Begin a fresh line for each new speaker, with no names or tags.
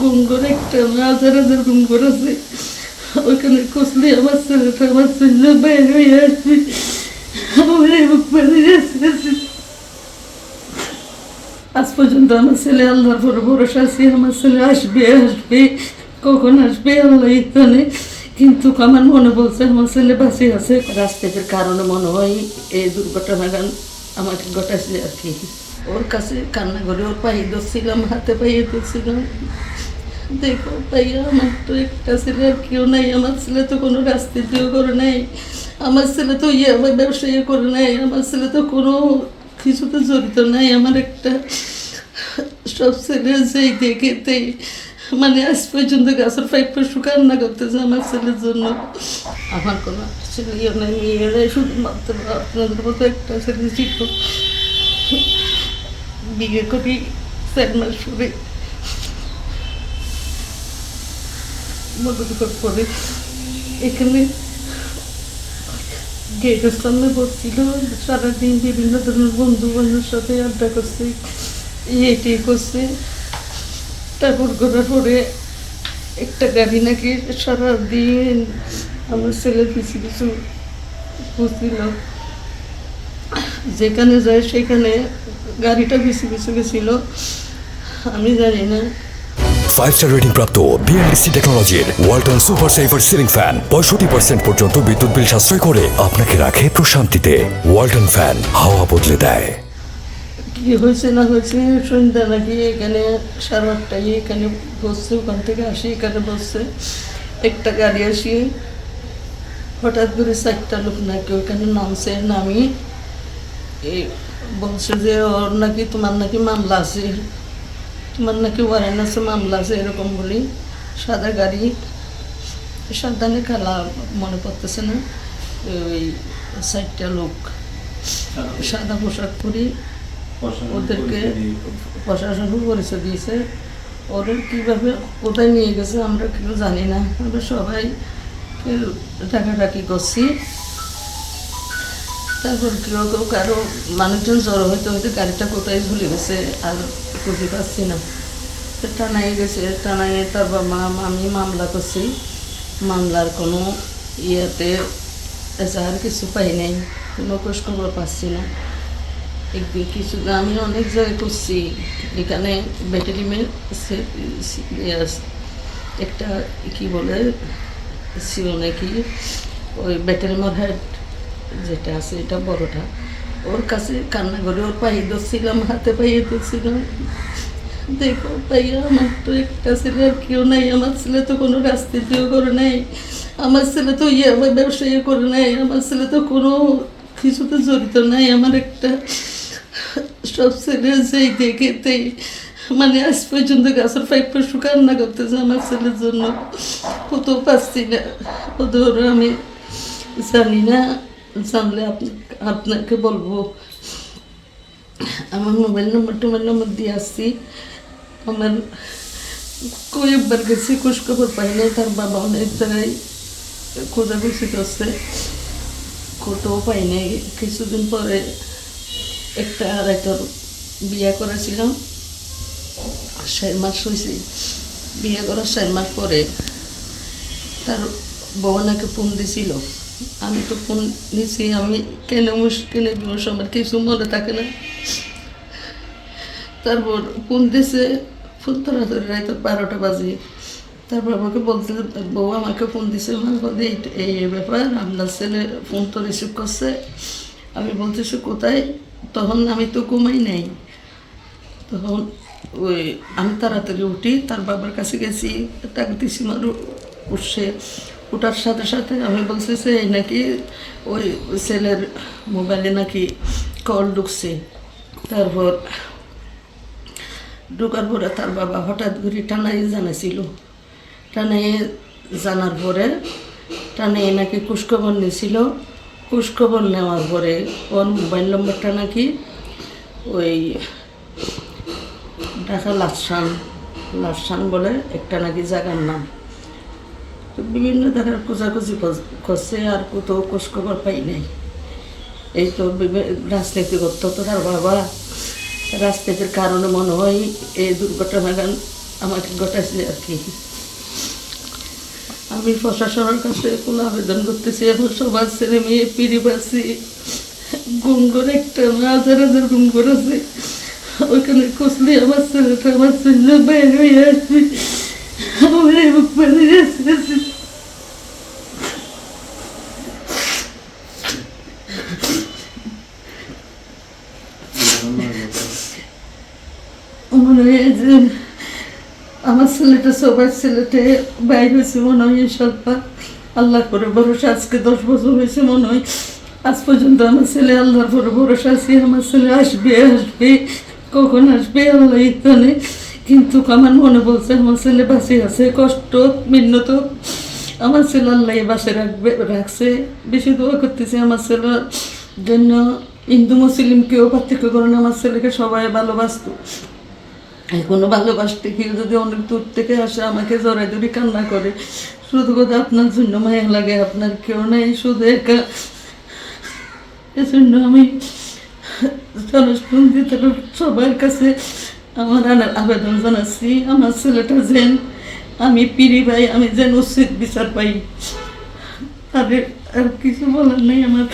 গুঙ্গর একটা হাজার হাজার গুঙ্গর আছে ওইখানে কষলে আমার ছেলেটা, আমার ছেলে বাইরে হয়ে আসবে। আমার বুক আসছে আজ পর্যন্ত আমার ছেলে আল্লাহর পর ভরসা আছে, আমার ছেলে আসবে আসবে, কখন আসবে আল্লাহ জানে। কিন্তু আমার মনে বলছে, আমার ছেলে বাঁচে আছে। রাস্তার কারণে মনে হয় এই দুর্ঘটনা গান আমাকে ঘটাছে আর কি। ওর কাছে কান্না করে ওর পায়ে ধরছিলাম, হাতে পায়ে ধরছিলাম। দেখো ভাইয়া, আমার তো একটা ছেলে আর কেউ নাই, আমার ছেলে তো কোনো রাজনীতিও করে নাই, আমার ছেলে তো ইয়ে আমার ব্যবসায়ী করে নাই, আমার ছেলে তো কোনো কিছুতে জড়িত নাই, আমার একটা সব ছেলে যেই দেখে দেখেতেই মানে আজ পর্যন্ত গাছের পাইপ পশু কান্না করতেছে আমার ছেলের জন্য। আমার কোনো ছেলেও নাই, মেয়েরাই শুধুমাত্র আপনাদের মতো একটা ছেলে ছিল। বিয়ে করি চার মাস পরে মদত করে এখানে গেটের সামনে বসছিল সারাদিন বিভিন্ন ধরনের বন্ধু বান্ধবের সাথে আড্ডা করছে এটি করছে তারপর করার পরে একটা গাড়ি নাকি সারাদিন আমার ছেলে পিছু পিছু বুঝছিল যেখানে যায় সেখানে গাড়িটা পিছু পিছু গেছিল আমি জানি না।
ফাইভ স্টার রেটিং প্রাপ্ত বিএলডিসি টেকনোলজির Walton super saver ceiling fan পঁয়ষট্টি পার্সেন্ট পর্যন্ত বিদ্যুৎ বিল সাশ্রয় করে আপনাকে রাখে প্রশান্তিতে। ওয়ালটন ফ্যান হাওয়া বদলে দেয়।
কি হয়েছে না হয়েছে সন্ধ্যা নাকি এখানে সাড়ে আটটায় এখানে বসছে ওখান থেকে আসি এখানে বসছে। একটা গাড়ি আসি হঠাৎ করে চারটা লোক নাকি ওখানে নামছে নামি এই বলছে যে ওর নাকি তোমার নাকি মামলা আছে। তোমার নাকি ওয়ারেন্ট আছে মামলা আছে এরকম বলি। সাদা গাড়ি। সাবধানে খেলা মনে পড়তেছে না। ওই চারটা লোক। সাদা পোশাক। পরি। ওদেরকে প্রশাসনও পরিচয় দিয়েছে। ওদের কীভাবে কোথায় নিয়ে গেছে আমরা কেউ জানি না। আমরা সবাই ডাকাডাকি করছি। তারপর কেউ কারও মানুষজন জড়ো হইতে হইতে গাড়িটা কোথায় ভুলে গেছে আর খুঁজে পাচ্ছি না। টানাই গেছে টানাই তার বাবা আমি মামলা করছি মামলার কোনো ইয়েতে এজাহার কিছু পাই নাই, কোনো খোঁজ খবর পাচ্ছি না। একদিন কিছু, আমি অনেক জায়গায় করছি এখানে ব্যাটারিমে একটা কি বলে ছিল নাকি ওই ব্যাটারি হেড যেটা আছে, এটা বড়টা। ওর কাছে কান্না করে ওর পায়ে ধরছিলাম, হাতে পায়ে ধরছিলাম। দেখো ভাইয়া, আমার তো একটা ছেলে আর কেউ নাই। আমার ছেলে তো কোনো রাজনীতিও করে নাই। আমার ছেলে তো ইয়ে আমার ব্যবসায়ী করে নাই। আমার ছেলে তো কোনো কিছুতে জড়িত নাই। আমার একটা সব ছেলে যেই দেখে দেখেতেই মানে আজ পর্যন্ত গাছের পাইপ পশু কান্না করতেছে আমার ছেলের জন্য। কত পাচ্ছি না। ওদের আমি জানি না। জানলে আপনাকে বলব, আমার মোবাইল নম্বর টোবাইল নম্বর দিয়ে আসছি। আমার কয়েকবার গেছি খোঁজ খবর পাই নাই, তার বাবা অনেক জায়গায় খোঁজাখুঁজি করছে। কোথাও পাই নাই। কিছুদিন পরে একটা আড়াইটার বিয়ে করেছিলাম। চার মাস হয়েছে বিয়ে করার চার মাস পরে তার বউ নাকি ফোন দিছিল। আমি তো ফোন নিছি, আমি কেন মুশকিলে বিমস আমার কিছু মনে থাকে না। তারপর ফোন দিছে, ফোন ধরা ধরে বারোটা বাজে। তারপর আমাকে বলতে বউ আমাকে ফোন দিছে আমার বলতে এই- এই ব্যাপার, আপনার ছেলে ফোন তো রিসিভ করছে। আমি বলতেছি, কোথায়? তখন আমি তো ঘুমাই নাই। তখন ওই আমি তাড়াতাড়ি উঠি, তার বাবার কাছে গেছি তাকে দিছি, মারু, উঠছে। উঠার সাথে সাথে আমি বলছি যে এই নাকি ওই ছেলের মোবাইলে নাকি কল ঢুকছে। তারপর ঢোকার পরে তার বাবা হঠাৎ করে টানাই জানাইছিল। টানাই জানার পরে টানাই নাকি খোঁজখবর নিয়েছিল খোঁজখবর নেওয়ার পরে ওর মোবাইল নম্বরটা নাকি ওই ঢাকা লাসান লাসান বলে একটা নাকি জায়গার নাম। তো বিভিন্ন জায়গার খোঁজাখুঁজি কর- করছে, আর কোথাও খোঁজখবর পাই নাই। এই তো রাজনীতি তো তার বাবা। রাজনীতির কারণে মনে হয় এই দুর্ঘটনা আমাকে ঘটাইছে আর কি। আমি প্রশাসনের কাছে কোনো আবেদন করতেছি, এখন সবার ছেলে মেয়ে পিড়িবাসি গুঙ্গর একটা না হাজার হাজার গুঙ্গর আছে ওইখানে খুঁজলে আমার ছেলেটা আমার ছেলে বাইরে হয়ে আসবে আমার এই বুক বেরিয়ে আসছে মনে যে আমার ছেলেটা, সবার ছেলেটে বাইর হয়েছে মনে হয় ইনশাল্লাহ আল্লাহ করে ভরসা, আজকে দশ বছর হয়েছে মনে হয়। আজ পর্যন্ত আমার ছেলে আল্লাহর পরে ভরসা আছে, আমার ছেলে আসবে আসবে, কখন আসবে আল্লাহ জানে। কিন্তু আমার মনে বলছে, আমার ছেলে বাঁচে আছে, কষ্ট, মিন্নত। আমার ছেলে আল্লাহ বাসে রাখবে, রাখছে। বেশি দোয়া করতেছে আমার ছেলের জন্য। হিন্দু, মুসলিম কেউ পার্থক্য করে না, আমার ছেলেকে সবাই ভালোবাসতো। এখনও ভালোবাসতে কেউ যদি অনেক দূর থেকে আসে, আমাকে জড়াই ধরে কান্না করে। শুধু কথা আপনার জন্য মায়া লাগে, আপনার কেউ নাই শুধু একা। এজন্য আমি সবার কাছে আমার আবেদন জানাচ্ছি। আমার ছেলেটা যেন, আমি পিড়ি ভাই, আমি যেন উচিত বিচার পাই। তাদের আর কিছু বলার নেই আমার।